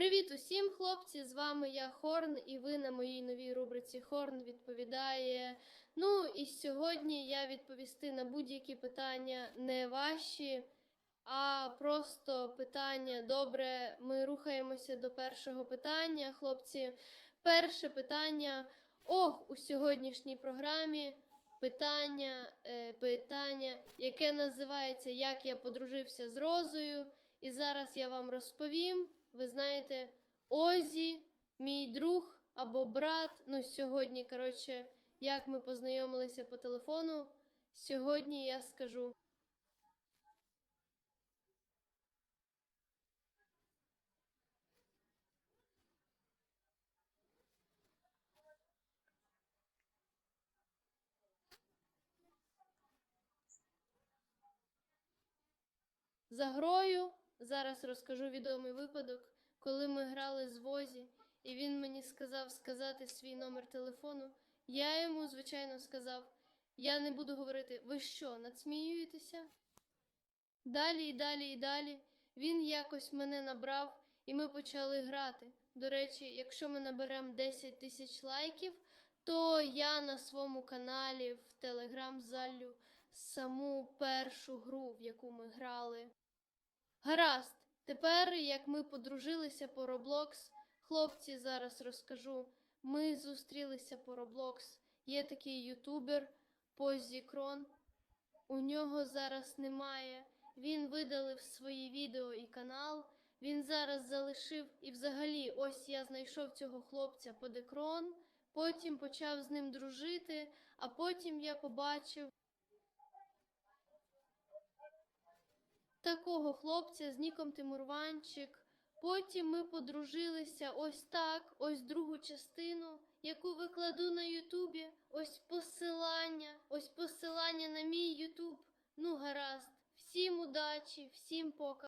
Привіт усім, хлопці! З вами я Хорн, і ви на моїй новій рубриці Хорн відповідає. Ну і сьогодні я відповісти на будь-які питання не ваші, а просто питання. Добре, ми рухаємося до першого питання, хлопці. Перше питання. Ох, у сьогоднішній програмі питання, е, питання, яке називається Як я подружився з Розою. І зараз я вам розповім. Ви знаєте, Озі, мій друг або брат. Ну, сьогодні, коротше, як ми познайомилися по телефону. Сьогодні я скажу. За грою зараз розкажу відомий випадок, коли ми грали з Возі, і він мені сказав сказати свій номер телефону. Я йому, звичайно, сказав: я не буду говорити, ви що, надсміюєтеся? Далі і далі і далі він якось мене набрав, і ми почали грати. До речі, якщо ми наберемо 10 тисяч лайків, то я на своєму каналі в Телеграм залю саму першу гру, в яку ми грали. Гаразд, тепер, як ми подружилися по Roblox, хлопці, зараз розкажу. Ми зустрілися по Roblox. Є такий ютубер Позікрон. У нього зараз немає. Він видалив свої відео і канал. Він зараз залишив і взагалі, ось я знайшов цього хлопця Подекрон, потім почав з ним дружити, а потім я побачив такого хлопця з ніком Тимурванчик. Потім ми подружилися ось так, ось другу частину, яку викладу на Ютубі. Ось посилання, ось посилання на мій Ютуб. Ну, гаразд. Всім удачі, всім пока.